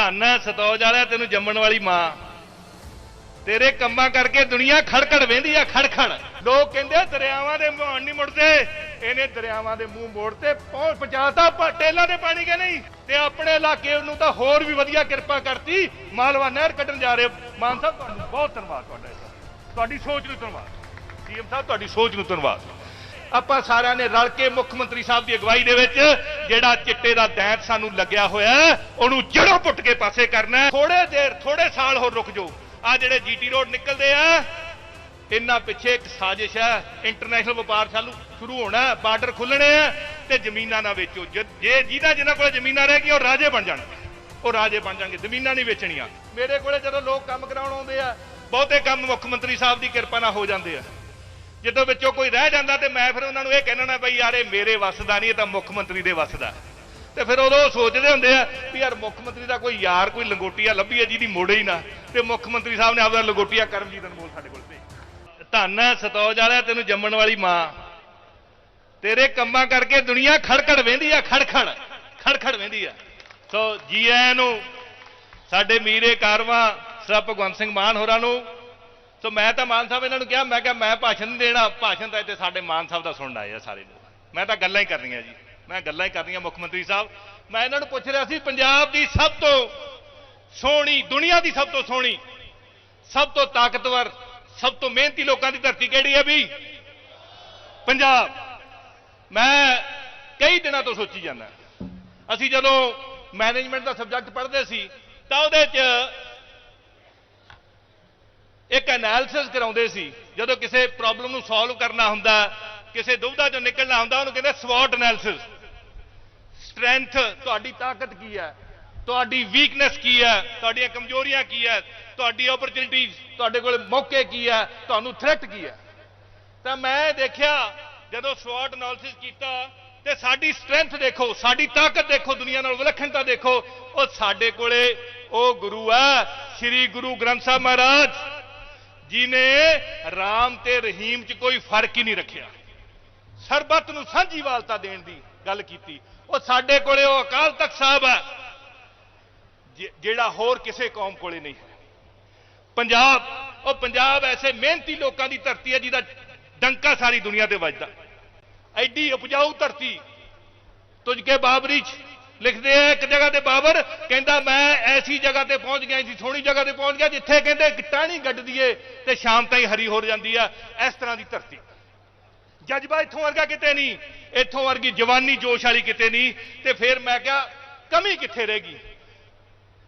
ਧੰਨ ਹੈ, ਸਤੌਜ ਵਾਲਿਆ ਤੈਨੂੰ ਜੰਮਣ ਵਾਲੀ ਮਾਂ। ਤੇਰੇ ਕੰਮਾਂ ਕਰਕੇ ਦੁਨੀਆ ਖੜਖੜ ਵਹਿੰਦੀ ਆ, ਖੜਖੜ। ਲੋਕ ਕਹਿੰਦੇ ਦਰਿਆਵਾਂ ਦੇ ਮੂੰਹ ਨਹੀਂ ਮੁੜਦੇ। ਇਹਨੇ ਦਰਿਆਵਾਂ ਦੇ ਮੂੰਹ ਮੋੜਤੇ ਪਹੁੰਚ ਪਹੁੰਚਾਤਾ ਪ- ਟੇਲਾਂ ਦੇ ਪਾਣੀ ਕੇ ਨਹੀਂ। ਤੇ ਆਪਣੇ ਇਲਾਕੇ ਨੂੰ ਤਾਂ ਹੋਰ ਵੀ ਵਧੀਆ ਕਿਰਪਾ ਕਰਤੀ। ਮਾਲਵਾ ਨਹਿਰ ਕੱਢਣ ਜਾ ਰਹੇ ਮਾਨ ਸਾਹਿਬ, ਤੁਹਾਨੂੰ ਬਹੁਤ ਧੰਨਵਾਦ ਤੁਹਾਡਾ ਤੁਹਾਡੀ ਸੋਚ ਨੂੰ ਧੰਨਵਾਦ। ਸੀਐਮ ਸਾਹਿਬ, ਤੁਹਾਡੀ ਸੋਚ ਨੂੰ ਧੰਨਵਾਦ। ਆਪਾਂ ਸਾਰਿਆਂ ਨੇ ਰਲ ਕੇ ਮੁੱਖ ਮੰਤਰੀ ਸਾਹਿਬ ਦੀ ਅਗਵਾਈ ਦੇ ਵਿੱਚ ਜਿਹੜਾ ਚਿੱਟੇ ਦਾ ਦੈਂਤ ਸਾਨੂੰ ਲੱਗਿਆ ਹੋਇਆ ਉਹਨੂੰ ਜੜੋਂ ਪੁੱਟ ਕੇ ਪਾਸੇ ਕਰਨਾ ਥੋੜੇ ਦੇਰ ਥੋੜੇ ਸਾਲ ਹੋਰ ਰੁਕ ਜਾਓ। ਆ ਜਿਹੜੇ ਜੀਟੀ ਰੋਡ ਨਿਕਲਦੇ ਆ, ਇਹਨਾਂ ਪਿੱਛੇ ਇੱਕ ਸਾਜ਼ਿਸ਼ ਹੈ ਇੰਟਰਨੈਸ਼ਨਲ ਵਪਾਰ ਚਾਲੂ, ਸ਼ੁਰੂ ਹੋਣਾ ਬਾਰਡਰ ਖੁੱਲਣੇ ਆ ਤੇ ਜ਼ਮੀਨਾਂ ਨਾ ਵੇਚੋ। ਜੇ ਜੇ ਜਿਹਦਾ ਜਿਹਨਾਂ ਕੋਲ ਜ਼ਮੀਨਾਂ ਰਹਿ ਗਈਆਂ, ਉਹ ਰਾਜੇ ਬਣ ਜਾਣਗੇ ਉਹ ਰਾਜੇ ਬਣ ਜਾਣਗੇ, ਜ਼ਮੀਨਾਂ ਨਹੀਂ ਵੇਚਣੀਆਂ। ਮੇਰੇ ਕੋਲੇ ਜਦੋਂ ਲੋਕ ਕੰਮ ਕਰਾਉਣ ਆਉਂਦੇ ਆ, ਬਹੁਤੇ ਕੰਮ ਮੁੱਖ ਮੰਤਰੀ ਸਾਹਿਬ ਦੀ ਕਿਰਪਾ ਨਾਲ ਹੋ ਜਾਂਦੇ ਆ। ਜਦੋਂ ਵਿੱਚੋਂ ਕੋਈ ਰਹਿ ਜਾਂਦਾ ਤੇ ਮੈਂ ਫਿਰ ਉਹਨਾਂ ਨੂੰ ਇਹ ਕਹਿਣਾ ਬਈ ਯਾਰ ਇਹ ਮੇਰੇ ਵੱਸ ਦਾ ਨਹੀਂ, ਇਹ ਤਾਂ ਮੁੱਖ ਮੰਤਰੀ ਦੇ ਵੱਸ ਦਾ ਤੇ ਫਿਰ ਉਦੋਂ ਸੋਚਦੇ ਹੁੰਦੇ ਆ ਵੀ ਯਾਰ ਮੁੱਖ ਮੰਤਰੀ ਦਾ ਕੋਈ ਯਾਰ, ਕੋਈ ਲੰਗੋਟੀਆ ਲੱਭੀ ਹੈ ਜਿਹਦੀ ਮੋੜੇ ਹੀ ਨਾ। ਤੇ ਮੁੱਖ ਮੰਤਰੀ ਸਾਹਿਬ ਨੇ ਆਪਦਾ ਲੰਗੋਟੀਆ ਕਰਮਜੀਤ ਅਨਮੋਲ ਸਾਡੇ ਕੋਲ ਭੇਜ ਧੰਨ ਹੈ ਸਤੌਜ ਵਾਲਿਆ, ਤੈਨੂੰ ਜੰਮਣ ਵਾਲੀ ਮਾਂ। ਤੇਰੇ ਕੰਮਾਂ ਕਰਕੇ ਦੁਨੀਆ ਖੜਖੜ ਵਹਿੰਦੀ ਆ, ਖੜਖੜ ਖੜਖੜ ਵਹਿੰਦੀ ਆ। ਸੋ ਜੀ ਆਇਆਂ ਨੂੰ, ਸਾਡੇ ਮੀਰੇ ਕਾਰਵਾਂ, ਸਰ ਭਗਵੰਤ ਸਿੰਘ ਮਾਨ ਹੋਰਾਂ ਨੂੰ ਸੋ ਮੈਂ ਤਾਂ ਮਾਨ ਸਾਹਿਬ ਇਹਨਾਂ ਨੂੰ ਕਿਹਾ, ਮੈਂ ਕਿਹਾ ਮੈਂ ਭਾਸ਼ਣ ਨਹੀਂ ਦੇਣਾ, ਭਾਸ਼ਣ ਤਾਂ ਇੱਥੇ ਸਾਡੇ ਮਾਨ ਸਾਹਿਬ ਦਾ ਸੁਣਨ ਆਏ ਆ ਸਾਰੇ ਮੈਂ ਤਾਂ ਗੱਲਾਂ ਹੀ ਕਰਨੀਆਂ ਜੀ। ਮੈਂ ਗੱਲਾਂ ਹੀ ਕਰਨੀਆਂ ਮੁੱਖ ਮੰਤਰੀ ਸਾਹਿਬ। ਮੈਂ ਇਹਨਾਂ ਨੂੰ ਪੁੱਛ ਰਿਹਾ ਸੀ, ਪੰਜਾਬ ਦੀ ਸਭ ਤੋਂ ਸੋਹਣੀ, ਦੁਨੀਆ ਦੀ ਸਭ ਤੋਂ ਸੋਹਣੀ, ਸਭ ਤੋਂ ਤਾਕਤਵਰ, ਸਭ ਤੋਂ ਮਿਹਨਤੀ ਲੋਕਾਂ ਦੀ ਧਰਤੀ ਕਿਹੜੀ ਹੈ ਵੀ? ਪੰਜਾਬ। ਮੈਂ ਕਈ ਦਿਨਾਂ ਤੋਂ ਸੋਚੀ ਜਾਂਦਾ। ਅਸੀਂ ਜਦੋਂ ਮੈਨੇਜਮੈਂਟ ਦਾ ਸਬਜੈਕਟ ਪੜ੍ਹਦੇ ਸੀ, ਤਾਂ ਉਹਦੇ 'ਚ ਇੱਕ ਐਨਾਲਿਸਿਸ ਕਰਾਉਂਦੇ ਸੀ, ਜਦੋਂ ਕਿਸੇ ਪ੍ਰੋਬਲਮ ਨੂੰ ਸੋਲਵ ਕਰਨਾ ਹੁੰਦਾ, ਕਿਸੇ ਦੁਵਿਧਾ ਚੋਂ ਨਿਕਲਣਾ ਹੁੰਦਾ, ਉਹਨੂੰ ਕਹਿੰਦੇ ਸਵੋਟ ਐਨਾਲਿਸਿਸ ਸਟਰੈਂਥ ਤੁਹਾਡੀ ਤਾਕਤ ਕੀ ਹੈ? ਤੁਹਾਡੀ ਵੀਕਨੈਸ ਕੀ ਹੈ? ਤੁਹਾਡੀਆਂ ਕਮਜ਼ੋਰੀਆਂ ਕੀ ਹੈ? ਤੁਹਾਡੀ ਓਪਰਚੁਨਿਟੀਜ਼ ਤੁਹਾਡੇ ਕੋਲ ਮੌਕੇ ਕੀ ਹੈ? ਤੁਹਾਨੂੰ ਥ੍ਰੈਟ ਕੀ ਹੈ? ਤਾਂ ਮੈਂ ਦੇਖਿਆ, ਜਦੋਂ ਸਵੋਟ ਐਨਾਲਿਸਿਸ ਕੀਤਾ, ਤੇ ਸਾਡੀ ਸਟਰੈਂਥ ਦੇਖੋ, ਸਾਡੀ ਤਾਕਤ ਦੇਖੋ, ਦੁਨੀਆ ਨਾਲ ਵਿਲੱਖਣਤਾ ਦੇਖੋ, ਉਹ ਸਾਡੇ ਕੋਲੇ, ਉਹ ਗੁਰੂ ਆ ਸ੍ਰੀ ਗੁਰੂ ਗ੍ਰੰਥ ਸਾਹਿਬ ਮਹਾਰਾਜ। ਜਿਨੇ ਰਾਮ ਤੇ ਰਹੀਮ 'ਚ ਕੋਈ ਫ਼ਰਕ ਹੀ ਨਹੀਂ ਰੱਖਿਆ। ਸਰਬੱਤ ਨੂੰ ਸਾਂਝੀ ਵਾਲਤਾ ਦੇਣ ਦੀ ਗੱਲ ਕੀਤੀ। ਉਹ ਸਾਡੇ ਕੋਲੇ ਉਹ ਅਕਾਲ ਤਖਤ ਸਾਹਿਬ ਹੈ ਜਿਹੜਾ ਹੋਰ ਕਿਸੇ ਕੌਮ ਕੋਲੇ ਨਹੀਂ ਹੈ। ਪੰਜਾਬ, ਉਹ ਪੰਜਾਬ ਐਸੇ ਮਿਹਨਤੀ ਲੋਕਾਂ ਦੀ ਧਰਤੀ ਹੈ ਜਿਹਦਾ ਡੰਕਾ ਸਾਰੀ ਦੁਨੀਆ ਤੇ ਵੱਜਦਾ। ਐਡੀ ਉਪਜਾਊ ਧਰਤੀ ਤੁਝ ਕੇ ਬਾਬਰੀ ਚ ਲਿਖਦੇ ਆ, ਇੱਕ ਜਗ੍ਹਾ ਤੇ ਬਾਬਰ ਕਹਿੰਦਾ, ਮੈਂ ਐਸੀ ਜਗ੍ਹਾ ਤੇ ਪਹੁੰਚ ਗਿਆ ਸੀ, ਸੋਹਣੀ ਜਗ੍ਹਾ ਤੇ ਪਹੁੰਚ ਗਿਆ, ਜਿੱਥੇ ਕਹਿੰਦੇ ਇੱਕ ਟਾਹਣੀ ਗੱਡ ਦੀਏ ਤੇ ਸ਼ਾਮ ਤਾਈਂ ਹਰੀ ਹੋ ਜਾਂਦੀ ਆ। ਇਸ ਤਰ੍ਹਾਂ ਦੀ ਧਰਤੀ। ਜਜ਼ਬਾ ਇੱਥੋਂ ਵਰਗਾ ਕਿਤੇ ਨਹੀਂ, ਇੱਥੋਂ ਵਰਗੀ ਜਵਾਨੀ ਜੋਸ਼ ਵਾਲੀ ਕਿਤੇ ਨਹੀਂ, ਤੇ ਫਿਰ ਮੈਂ ਕਿਹਾ, ਕਮੀ ਕਿੱਥੇ ਰਹਿ ਗਈ?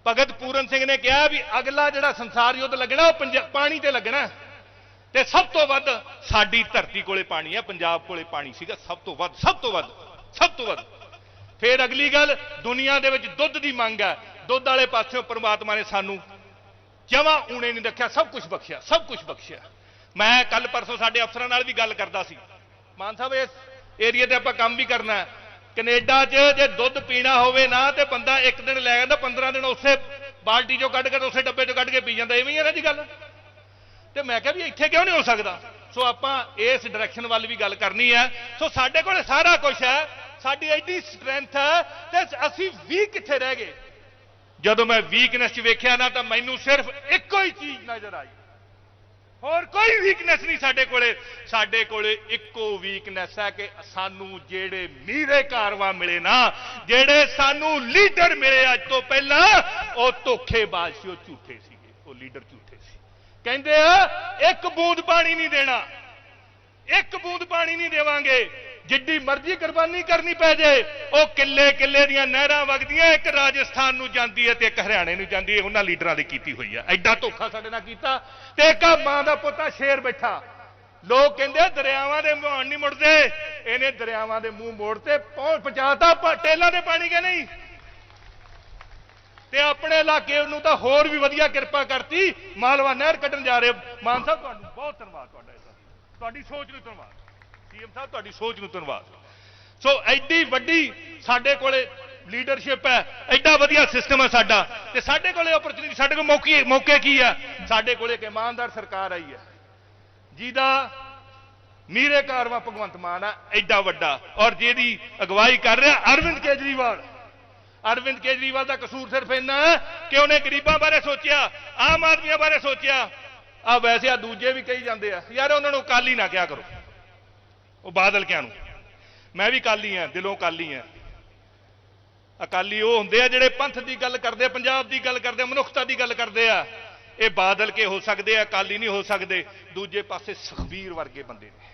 ਭਗਤ ਪੂਰਨ ਸਿੰਘ ਨੇ ਕਿਹਾ ਵੀ ਅਗਲਾ ਜਿਹੜਾ ਸੰਸਾਰ ਯੁੱਧ ਲੱਗਣਾ, ਉਹ ਪੰਜਾ- ਪਾਣੀ ਤੇ ਲੱਗਣਾ। ਤੇ ਸਭ ਤੋਂ ਵੱਧ ਸਾਡੀ ਧਰਤੀ ਕੋਲੇ ਪਾਣੀ ਹੈ ਪੰਜਾਬ ਕੋਲੇ ਪਾਣੀ ਸੀਗਾ, ਸਭ ਤੋਂ ਵੱਧ, ਸਭ ਤੋਂ ਵੱਧ, ਸਭ ਤੋਂ ਵੱਧ। ਫਿਰ ਅਗਲੀ ਗੱਲ, ਦੁਨੀਆ ਦੇ ਵਿੱਚ ਦੁੱਧ ਦੀ ਮੰਗ ਹੈ। ਦੁੱਧ ਵਾਲੇ ਪਾਸਿਓਂ ਪਰਮਾਤਮਾ ਨੇ ਸਾਨੂੰ ਜਮਾ ਊਣੇ ਨਹੀਂ ਰੱਖਿਆ, ਸਭ ਕੁਝ ਬਖਸ਼ਿਆ, ਸਭ ਕੁਝ ਬਖਸ਼ਿਆ। ਮੈਂ ਕੱਲ ਪਰਸੋਂ ਸਾਡੇ ਅਫਸਰਾਂ ਨਾਲ ਵੀ ਗੱਲ ਕਰਦਾ ਸੀ। ਮਾਨ ਸਾਹਿਬ, ਇਸ ਏਰੀਆ ਤੇ ਆਪਾਂ ਕੰਮ ਵੀ ਕਰਨਾ ਹੈ। ਕੈਨੇਡਾ 'ਚ ਜੇ ਦੁੱਧ ਪੀਣਾ ਹੋਵੇ ਨਾ, ਤੇ ਬੰਦਾ ਇੱਕ ਦਿਨ ਲੈ ਜਾਂਦਾ 15 ਦਿਨ ਉਸੇ ਬਾਲਟੀ 'ਚੋਂ ਕੱਢ ਕੇ ਉਸੇ ਡੱਬੇ 'ਚੋਂ ਕੱਢ ਕੇ ਪੀ ਜਾਂਦਾ। ਐਵੇਂ ਹੀ ਹੈ ਨਾ ਜੀ ਗੱਲ? ਤੇ ਮੈਂ ਕਿਹਾ ਵੀ ਇੱਥੇ ਕਿਉਂ ਨਹੀਂ ਹੋ ਸਕਦਾ? ਸੋ ਆਪਾਂ ਇਸ ਡਾਇਰੈਕਸ਼ਨ ਵੱਲ ਵੀ ਗੱਲ ਕਰਨੀ ਹੈ। ਸੋ ਸਾਡੇ ਕੋਲ ਸਾਰਾ ਕੁਝ ਹੈ। ਸਾਡੀ ਐਡੀ ਸਟਰੈਂਥ ਹੈ ਤੇ ਅਸੀਂ ਵੀ ਕਿੱਥੇ ਰਹਿ ਗਏ? ਜਦੋਂ ਮੈਂ ਵੀਕਨੈਸ 'ਚ ਵੇਖਿਆ ਨਾ, ਤਾਂ ਮੈਨੂੰ ਸਿਰਫ ਇੱਕੋ ਹੀ ਚੀਜ਼ ਨਜ਼ਰ ਆਈ। ਹੋਰ ਕੋਈ ਵੀਕਨੈਸ ਨਹੀਂ ਸਾਡੇ ਕੋਲੇ। ਸਾਡੇ ਕੋਲੇ ਇੱਕੋ ਵੀਕਨੈਸ ਹੈ ਕਿ ਸਾਨੂੰ ਜਿਹੜੇ ਮੀਰੇ ਕਾਰਵਾ ਮਿਲੇ ਨਾ, ਜਿਹੜੇ ਸਾਨੂੰ ਲੀਡਰ ਮਿਲੇ ਅੱਜ ਤੋਂ ਪਹਿਲਾਂ, ਉਹ ਧੋਖੇਬਾਜ਼ ਸੀ, ਉਹ ਝੂਠੇ ਸੀਗੇ। ਉਹ ਲੀਡਰ ਝੂਠੇ ਕਹਿੰਦੇ ਆ ਇੱਕ ਬੂੰਦ ਪਾਣੀ ਨਹੀਂ ਦੇਣਾ। ਇੱਕ ਬੂੰਦ ਪਾਣੀ ਨਹੀਂ ਦੇਵਾਂਗੇ। ਜਿੱਡੀ ਮਰਜ਼ੀ ਕੁਰਬਾਨੀ ਕਰਨੀ ਪੈ ਜਾਏ ਉਹ ਕਿੱਲੇ ਕਿੱਲੇ ਦੀਆਂ ਨਹਿਰਾਂ ਵਗਦੀਆਂ ਇੱਕ ਰਾਜਸਥਾਨ ਨੂੰ ਜਾਂਦੀ ਹੈ ਤੇ ਇੱਕ ਹਰਿਆਣੇ ਨੂੰ ਜਾਂਦੀ ਹੈ। ਉਹਨਾਂ ਲੀਡਰਾਂ ਦੀ ਕੀਤੀ ਹੋਈ ਹੈ ਐਡਾ ਧੋਖਾ ਸਾਡੇ ਨਾਲ ਕੀਤਾ। ਤੇ ਇੱਕ ਮਾਂ ਦਾ ਪੁੱਤਾ ਸ਼ੇਰ ਬੈਠਾ। ਲੋਕ ਕਹਿੰਦੇ ਆ, ਦਰਿਆਵਾਂ ਦੇ ਮੂੰਹ ਨਹੀਂ ਮੁੜਦੇ। ਇਹਨੇ ਦਰਿਆਵਾਂ ਦੇ ਮੂੰਹ ਮੋੜਤੇ ਪਹੁੰਚ ਪਹੁੰਚਾਤਾ ਪ- ਟੇਲਾਂ ਦੇ ਪਾਣੀ ਕੇ ਨਹੀਂ? ਤੇ ਆਪਣੇ ਇਲਾਕੇ ਨੂੰ ਤਾਂ ਹੋਰ ਵੀ ਵਧੀਆ ਕਿਰਪਾ ਕਰਤੀ। ਮਾਲਵਾ ਨਹਿਰ ਕੱਢਣ ਜਾ ਰਹੇ ਮਾਨ ਸਾਹਿਬ, ਤੁਹਾਨੂੰ ਬਹੁਤ ਧੰਨਵਾਦ ਤੁਹਾਡਾ ਤੁਹਾਡੀ ਸੋਚ ਨੂੰ ਧੰਨਵਾਦ। ਸੀਐਮ ਸਾਹਿਬ, ਤੁਹਾਡੀ ਸੋਚ ਨੂੰ ਧੰਨਵਾਦ। ਸੋ ਐਡੀ ਵੱਡੀ ਸਾਡੇ ਕੋਲੇ ਲੀਡਰਸ਼ਿਪ ਹੈ। ਐਡਾ ਵਧੀਆ ਸਿਸਟਮ ਹੈ ਸਾਡਾ। ਤੇ ਸਾਡੇ ਕੋਲੇ ਓਪਰਚੁਨਿਟੀ ਸਾਡੇ ਕੋਲ ਮੌਕੇ ਮੌਕੇ ਕੀ ਹੈ? ਸਾਡੇ ਕੋਲੇ ਇੱਕ ਇਮਾਨਦਾਰ ਸਰਕਾਰ ਆਈ ਹੈ। ਜਿਹਦਾ ਮੀਰੇ ਕਾਰਵਾ ਭਗਵੰਤ ਮਾਨ ਆ, ਐਡਾ ਵੱਡਾ। ਔਰ ਜਿਹਦੀ ਅਗਵਾਈ ਕਰ ਰਿਹਾ ਅਰਵਿੰਦ ਕੇਜਰੀਵਾਲ। ਅਰਵਿੰਦ ਕੇਜਰੀਵਾਲ ਦਾ ਕਸੂਰ ਸਿਰਫ ਇੰਨਾ ਕਿ ਉਹਨੇ ਗਰੀਬਾਂ ਬਾਰੇ ਸੋਚਿਆ, ਆਮ ਆਦਮੀਆਂ ਬਾਰੇ ਸੋਚਿਆ। ਆ ਵੈਸੇ ਆ ਦੂਜੇ ਵੀ ਕਹੀ ਜਾਂਦੇ ਆ, ਯਾਰ ਉਹਨਾਂ ਨੂੰ ਕਾਲੀ ਨਾ ਕਿਹਾ ਕਰੋ। ਉਹ ਬਾਦਲ ਕਿਆਂ ਨੂੰ। ਮੈਂ ਵੀ ਕਾਲੀ ਆ ਦਿਲੋਂ ਕਾਲੀ ਆ ਅਕਾਲੀ ਉਹ ਹੁੰਦੇ ਆ ਜਿਹੜੇ ਪੰਥ ਦੀ ਗੱਲ ਕਰਦੇ ਪੰਜਾਬ ਦੀ ਗੱਲ ਕਰਦੇ ਮਨੁੱਖਤਾ ਦੀ ਗੱਲ ਕਰਦੇ ਆ। ਇਹ ਬਾਦਲ ਕੇ ਹੋ ਸਕਦੇ ਆ, ਅਕਾਲੀ ਨਹੀਂ ਹੋ ਸਕਦੇ। ਦੂਜੇ ਪਾਸੇ ਸੁਖਬੀਰ ਵਰਗੇ ਬੰਦੇ ਨੇ।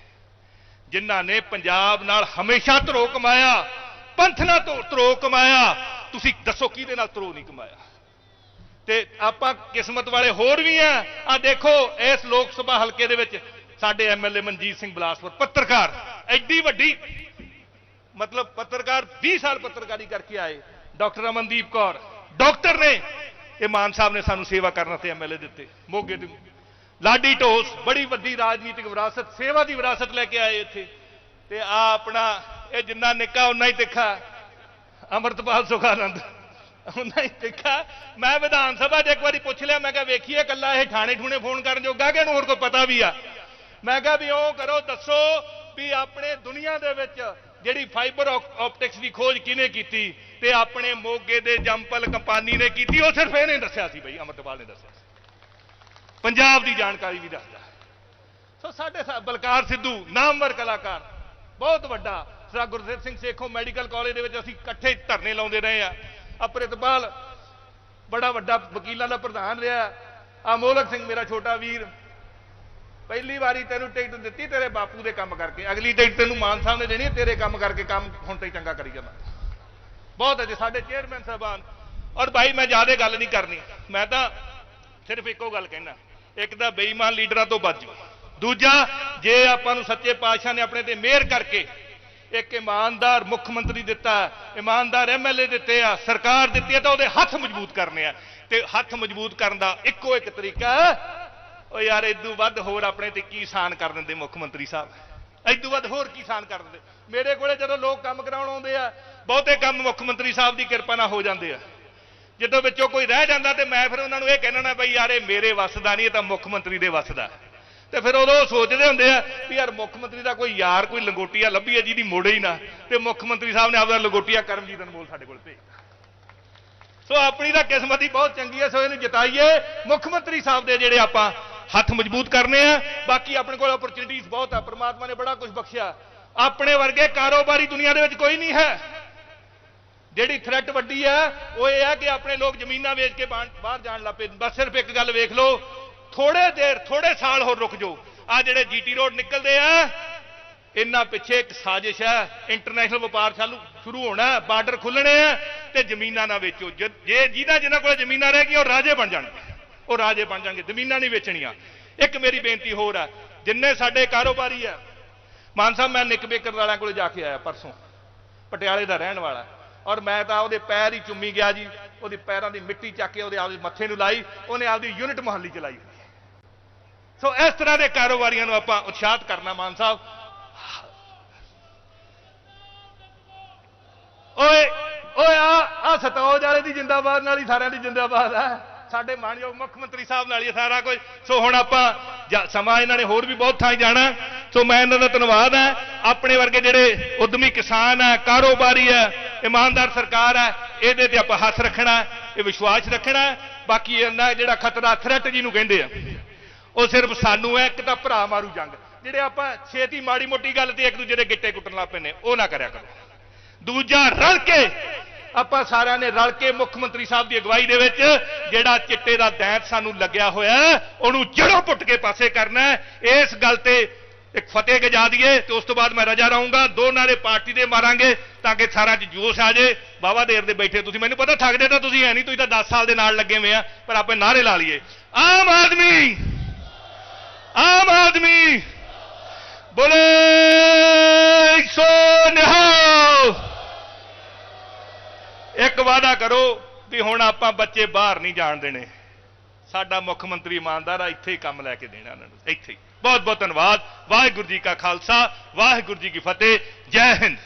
ਜਿਨ੍ਹਾਂ ਨੇ ਪੰਜਾਬ ਨਾਲ ਹਮੇਸ਼ਾ ਧਰੋ ਕਮਾਇਆ, ਪੰਥ ਨਾਲ ਧਰੋ- ਧਰੋ ਕਮਾਇਆ ਤੁਸੀਂ ਦੱਸੋ ਕਿਹਦੇ ਨਾਲ ਧਰੋ ਨਹੀਂ ਕਮਾਇਆ? ਤੇ ਆਪਾਂ ਕਿਸਮਤ ਵਾਲੇ ਹੋਰ ਵੀ ਆ। ਆ ਦੇਖੋ, ਇਸ ਲੋਕ ਸਭਾ ਹਲਕੇ ਦੇ ਵਿੱਚ ਸਾਡੇ ਐਮਐਲਏ ਮਨਜੀਤ ਸਿੰਘ ਬਲਾਸਪੁਰ, ਪੱਤਰਕਾਰ, ਐਡੀ ਵੱਡੀ, ਮਤਲਬ ਪੱਤਰਕਾਰ 20 ਸਾਲ ਪੱਤਰਕਾਰੀ ਕਰਕੇ ਆਏ। ਡਾਕਟਰ ਅਮਨਦੀਪ ਕੌਰ, ਡਾਕਟਰ ਨੇ, ਇਹ ਮਾਨ ਸਾਹਿਬ ਨੇ ਸਾਨੂੰ ਸੇਵਾ ਕਰਨ ਤੇ ਐਮਐਲਏ ਦਿੱਤੇ, ਮੋਗੇ ਦੇ ਲਾਡੀ ਢੋਸ, ਬੜੀ ਵੱਡੀ ਰਾਜਨੀਤਿਕ ਵਿਰਾਸਤ, ਸੇਵਾ ਦੀ ਵਿਰਾਸਤ ਲੈ ਕੇ ਆਏ ਇੱਥੇ। ਤੇ ਆ ਆਪਣਾ, ਇਹ ਜਿੰਨਾ ਨਿੱਕਾ ਉਨਾ ਹੀ ਤਿੱਖਾ। ਅਮਰਤਪਾਲ ਸੁਖਾਨੰਦ। ਉਹਨਾਂ ਹੀ ਤਿੱਖਾ ਮੈਂ ਵਿਧਾਨ ਸਭਾ 'ਚ ਇੱਕ ਵਾਰੀ ਪੁੱਛ ਲਿਆ, ਮੈਂ ਕਿਹਾ, ਵੇਖੀਏ ਕੱਲਾ ਇਹ ਠਾਣੇ ਠੂਣੇ ਫੋਨ ਕਰਨ ਜੋਗਾ ਕਿ ਇਹਨੂੰ ਹੋਰ ਕੋਈ ਪਤਾ ਵੀ ਆ? ਮੈਂ ਕਿਹਾ, ਵੀ ਉਹ ਕਰੋ, ਦੱਸੋ ਵੀ ਆਪਣੇ ਦੁਨੀਆ ਦੇ ਵਿੱਚ ਜਿਹੜੀ ਫਾਈਬਰ ਆਪਟਿਕਸ ਦੀ ਖੋਜ ਕਿਹਨੇ ਕੀਤੀ ਤੇ ਆਪਣੇ ਮੋਗੇ ਦੇ ਜੰਪਲ ਕੰਪਨੀ ਨੇ ਕੀਤੀ? ਉਹ ਸਿਰਫ ਇਹਨੇ ਦੱਸਿਆ ਸੀ ਬਈ, ਅਮਰਤਪਾਲ ਨੇ ਦੱਸਿਆ ਪੰਜਾਬ ਦੀ ਜਾਣਕਾਰੀ ਵੀ ਦੱਸਦਾ। ਸੋ ਸਾਡੇ ਬਲਕਾਰ ਸਿੱਧੂ, ਨਾਮਵਰ ਕਲਾਕਾਰ, ਬਹੁਤ ਵੱਡਾ sir Gurdev Singh Sekhon medical college ਦੇ ਵਿੱਚ ਅਸੀਂ ਇਕੱਠੇ ਧਰਨੇ ਲਾਉਂਦੇ ਰਹੇ ਆ ਅਪ੍ਰਿਤਪਾਲ ਬੜਾ ਵੱਡਾ ਵਕੀਲਾਂ ਦਾ ਪ੍ਰਧਾਨ ਰਿਹਾ। ਅਮੋਲਕ ਸਿੰਘ ਮੇਰਾ ਛੋਟਾ ਵੀਰ। ਪਹਿਲੀ ਵਾਰੀ ਤੈਨੂੰ ਟਿਕਟ ਦਿੱਤੀ ਤੇਰੇ ਬਾਪੂ ਦੇ ਕੰਮ ਕਰਕੇ। ਅਗਲੀ ਟਿਕਟ ਤੈਨੂੰ ਮਾਨ ਸਾਹਿਬ ਨੇ ਦੇਣੀ ਹੈ, ਤੇਰੇ ਕੰਮ ਕਰਕੇ ਕੰਮ ਹੁਣ ਤੇ ਚੰਗਾ ਕਰੀ ਜਾਂਦਾ ਬਹੁਤ ਹੈ ਸਾਡੇ ਚੇਅਰਮੈਨ ਸਾਹਿਬਾਨ। ਔਰ ਭਾਈ ਮੈਂ ਜ਼ਿਆਦਾ ਗੱਲ ਨਹੀਂ ਕਰਨੀ। ਮੈਂ ਤਾਂ ਸਿਰਫ ਇੱਕੋ ਗੱਲ ਕਹਿਣਾ। ਇੱਕ ਤਾਂ ਬੇਈਮਾਨ ਲੀਡਰਾਂ ਤੋਂ ਬਚ ਜਾਓ। ਦੂਜਾ ਜੇ ਆਪਾਂ ਨੂੰ ਸੱਚੇ ਪਾਤਸ਼ਾਹ ਨੇ ਆਪਣੇ ਤੇ ਮਿਹਰ ਕਰਕੇ ਇੱਕ ਇਮਾਨਦਾਰ ਮੁੱਖ ਮੰਤਰੀ ਦਿੱਤਾ, ਇਮਾਨਦਾਰ ਐਮਐਲਏ ਦਿੱਤੇ ਆ, ਸਰਕਾਰ ਦਿੱਤੀ ਆ ਤਾਂ ਉਹਦੇ ਹੱਥ ਮਜ਼ਬੂਤ ਕਰਨੇ ਆ। ਤੇ ਹੱਥ ਮਜ਼ਬੂਤ ਕਰਨ ਦਾ ਇੱਕੋ ਇੱਕ ਤਰੀਕਾ, ਓ ਯਾਰ ਇਦੋਂ ਵੱਧ ਹੋਰ ਆਪਣੇ ਤੇ ਕੀ ਸਾਨ ਕਰ ਦਿੰਦੇ ਮੁੱਖ ਮੰਤਰੀ ਸਾਹਿਬ? ਇਦੋਂ ਵੱਧ ਹੋਰ ਕੀ ਸਾਨ ਕਰ ਦਿੰਦੇ? ਮੇਰੇ ਕੋਲੇ ਜਦੋਂ ਲੋਕ ਕੰਮ ਕਰਾਉਣ ਆਉਂਦੇ ਆ, ਬਹੁਤੇ ਕੰਮ ਮੁੱਖ ਮੰਤਰੀ ਸਾਹਿਬ ਦੀ ਕਿਰਪਾ ਨਾਲ ਹੋ ਜਾਂਦੇ ਆ। ਜਦੋਂ ਵਿੱਚੋਂ ਕੋਈ ਰਹਿ ਜਾਂਦਾ ਤੇ ਮੈਂ ਫਿਰ ਉਹਨਾਂ ਨੂੰ ਇਹ ਕਹਿਣਾ ਨਾ ਬਈ ਯਾਰ ਇਹ ਮੇਰੇ ਵੱਸ ਦਾ ਨਹੀਂ, ਇਹ ਤਾਂ ਮੁੱਖ ਮੰਤਰੀ ਦੇ ਵੱਸ ਦਾ ਤੇ ਫਿਰ ਉਦੋਂ ਸੋਚਦੇ ਹੁੰਦੇ ਆ ਵੀ ਯਾਰ ਮੁੱਖ ਮੰਤਰੀ ਦਾ ਕੋਈ ਯਾਰ, ਕੋਈ ਲੰਗੋਟੀਆ ਲੱਭੀ ਹੈ ਜਿਹਦੀ ਮੋੜੇ ਹੀ ਨਾ। ਤੇ ਮੁੱਖ ਮੰਤਰੀ ਸਾਹਿਬ ਨੇ ਆਪਦਾ ਲੰਗੋਟੀਆ ਕਰਮਜੀਤ ਅਨਮੋਲ ਸਾਡੇ ਕੋਲ ਭੇਜ ਸੋ ਆਪਣੀ ਤਾਂ ਕਿਸਮਤ ਹੀ ਬਹੁਤ ਚੰਗੀ ਹੈ, ਸੋ ਇਹਨੂੰ ਜਿਤਾਈਏ। ਮੁੱਖ ਮੰਤਰੀ ਸਾਹਿਬ ਦੇ ਜਿਹੜੇ ਆਪਾਂ ਹੱਥ ਮਜ਼ਬੂਤ ਕਰਨੇ ਆ, ਬਾਕੀ ਆਪਣੇ ਕੋਲ ਓਪਰਚੁਨਿਟੀਜ਼ ਬਹੁਤ ਆ, ਪ੍ਰਮਾਤਮਾ ਨੇ ਬੜਾ ਕੁਝ ਬਖਸ਼ਿਆ। ਆਪਣੇ ਵਰਗੇ ਕਾਰੋਬਾਰੀ ਦੁਨੀਆ ਦੇ ਵਿੱਚ ਕੋਈ ਨਹੀਂ ਹੈ। ਜਿਹੜੀ ਥ੍ਰੈਟ ਵੱਡੀ ਹੈ, ਉਹ ਇਹ ਹੈ ਕਿ ਆਪਣੇ ਲੋਕ ਜ਼ਮੀਨਾਂ ਵੇਚ ਕੇ ਬਾਹਰ ਬਾਹਰ ਜਾਣ ਲੱਪੇ ਬਸ ਸਿਰਫ ਇੱਕ ਗੱਲ ਵੇਖ ਲਓ ਥੋੜੇ ਦੇਰ ਥੋੜੇ ਸਾਲ ਹੋਰ ਰੁਕ ਜਾਓ। ਆ ਜਿਹੜੇ ਜੀਟੀ ਰੋਡ ਨਿਕਲਦੇ ਆ ਇੰਨਾ ਪਿੱਛੇ ਇੱਕ ਸਾਜ਼ਿਸ਼ ਹੈ ਇੰਟਰਨੈਸ਼ਨਲ ਵਪਾਰ ਚਾਲੂ, ਸ਼ੁਰੂ ਹੋਣਾ ਬਾਰਡਰ ਖੁੱਲਣੇ ਆ ਤੇ ਜ਼ਮੀਨਾਂ ਨਾ ਵੇਚੋ। ਜ- ਜੇ ਜਿਹਦਾ ਜਿਹਨਾਂ ਕੋਲ ਜ਼ਮੀਨਾਂ ਰਹਿ ਗਈਆਂ, ਉਹ ਰਾਜੇ ਬਣ ਜਾਣਗੇ। ਉਹ ਰਾਜੇ ਬਣ ਜਾਣਗੇ, ਜ਼ਮੀਨਾਂ ਨਹੀਂ ਵੇਚਣੀਆਂ। ਇੱਕ ਮੇਰੀ ਬੇਨਤੀ ਹੋਰ ਆ ਜਿੰਨੇ ਸਾਡੇ ਕਾਰੋਬਾਰੀ ਆ ਮਾਨ ਸਾਹਿਬ, ਮੈਂ ਨਿੱਕ ਬੇਕਰ ਵਾਲਿਆਂ ਕੋਲ ਜਾ ਕੇ ਆਇਆ ਪਰਸੋਂ। ਪਟਿਆਲੇ ਦਾ ਰਹਿਣ ਵਾਲਾ ਔਰ ਮੈਂ ਤਾਂ ਉਹਦੇ ਪੈਰ ਹੀ ਚੁੰਮੀ ਗਿਆ ਜੀ, ਉਹਦੀ ਪੈਰਾਂ ਦੀ ਮਿੱਟੀ ਚੱਕ ਕੇ ਉਹਦੇ ਆਪਦੇ ਮੱਥੇ ਨੂੰ ਲਾਈ, ਉਹਨੇ ਆਪਦੀ ਯੂਨਿਟ ਮੁਹੱਲੀ ਚਲਾਈ। ਸੋ ਇਸ ਤਰ੍ਹਾਂ ਦੇ ਕਾਰੋਬਾਰੀਆਂ ਨੂੰ ਆਪਾਂ ਉਤਸ਼ਾਹਤ ਕਰਨਾ ਮਾਨ ਸਾਹਿਬ। ਓਏ ਓਏ, ਆ ਆ ਸਤੌਜ ਵਾਲੇ ਦੀ ਜਿੰਦਾਬਾਦ ਨਾਲ ਹੀ ਸਾਰਿਆਂ ਦੀ ਜਿੰਦਾਬਾਦ ਹੈ ਸਾਡੇ ਮਾਨਯੋਗ ਮੁੱਖ ਮੰਤਰੀ ਸਾਹਿਬ ਨਾਲ ਹੀ ਹੈ ਸਾਰਾ ਕੁਝ। ਸੋ ਹੁਣ ਆਪਾਂ ਜਾ- ਸਮਾਂ ਇਹਨਾਂ ਨੇ ਹੋਰ ਵੀ ਬਹੁਤ ਥਾਂ ਜਾਣਾ। ਸੋ ਮੈਂ ਇਹਨਾਂ ਦਾ ਧੰਨਵਾਦ ਹੈ ਆਪਣੇ ਵਰਗੇ ਜਿਹੜੇ ਉਦਮੀ ਕਿਸਾਨ ਹੈ ਕਾਰੋਬਾਰੀ ਹੈ ਇਮਾਨਦਾਰ ਸਰਕਾਰ ਹੈ ਇਹਦੇ ਤੇ ਆਪਾਂ ਹੱਥ ਰੱਖਣਾ, ਇਹ ਵਿਸ਼ਵਾਸ ਰੱਖਣਾ। ਬਾਕੀ ਇਹਨਾਂ ਜਿਹੜਾ ਖਤਰਾ ਥ੍ਰੈਟ ਜਿਹਨੂੰ ਕਹਿੰਦੇ ਆ। ਉਹ ਸਿਰਫ ਸਾਨੂੰ ਹੈ, ਇੱਕ ਤਾਂ ਭਰਾ ਮਾਰੂ ਜੰਗ। ਜਿਹੜੇ ਆਪਾਂ ਛੇਤੀ ਮਾੜੀ ਮੋਟੀ ਗੱਲ ਤੇ ਇੱਕ ਦੂਜੇ ਦੇ ਗਿੱਟੇ ਕੁੱਟਣ ਲੱਗ ਪੈਨੇ ਉਹ ਨਾ ਕਰਿਆ ਕਰੋ। ਦੂਜਾ, ਰਲ ਕੇ ਆਪਾਂ ਸਾਰਿਆਂ ਨੇ ਰਲ ਕੇ ਮੁੱਖ ਮੰਤਰੀ ਸਾਹਿਬ ਦੀ ਅਗਵਾਈ ਦੇ ਵਿੱਚ ਜਿਹੜਾ ਚਿੱਟੇ ਦਾ ਦੈਂਤ ਸਾਨੂੰ ਲੱਗਿਆ ਹੋਇਆ ਉਹਨੂੰ ਜੜੋਂ ਪੁੱਟ ਕੇ ਪਾਸੇ ਕਰਨਾ ਇਸ ਗੱਲ ਤੇ ਇੱਕ ਫਤਿਹ ਗਜਾ ਦਈਏ ਤੇ ਉਸ ਤੋਂ ਬਾਅਦ ਮੈਂ ਰਜਾ ਰਹੂੰਗਾ। ਦੋ ਨਾਰੇ ਪਾਰਟੀ ਦੇ ਮਾਰਾਂਗੇ ਤਾਂ ਕਿ ਸਾਰਿਆਂ 'ਚ ਜੋਸ਼ ਆ ਜੇ। ਬਾਬਾ ਦੇਰ ਦੇ ਬੈਠੇ ਤੁਸੀਂ, ਮੈਨੂੰ ਪਤਾ ਥੱਕਦੇ ਤਾਂ ਤੁਸੀਂ ਹੈ ਨਹੀਂ, ਤੁਸੀਂ ਤਾਂ 10 ਸਾਲ ਦੇ ਨਾਲ ਲੱਗੇ ਹੋਏ ਆ, ਪਰ ਆਪੇ ਨਾਰੇ ਲਾ ਲਈਏ। ਆਮ ਆਦਮੀ ਆਮ ਆਦਮੀ ਬੋਲੇ ਸੋ ਨਿਹਾਲ ਇੱਕ ਵਾਅਦਾ ਕਰੋ ਵੀ ਹੁਣ ਆਪਾਂ ਬੱਚੇ ਬਾਹਰ ਨਹੀਂ ਜਾਣ ਦੇਣੇ। ਸਾਡਾ ਮੁੱਖ ਮੰਤਰੀ ਇਮਾਨਦਾਰ ਆ, ਇੱਥੇ ਹੀ ਕੰਮ ਲੈ ਕੇ ਦੇਣਾ ਉਹਨਾਂ ਨੂੰ, ਇੱਥੇ ਹੀ। ਬਹੁਤ ਬਹੁਤ ਧੰਨਵਾਦ। ਵਾਹਿਗੁਰੂ ਜੀ ਕਾ ਖਾਲਸਾ, ਵਾਹਿਗੁਰੂ ਜੀ ਕੀ ਫਤਿਹ। ਜੈ ਹਿੰਦ।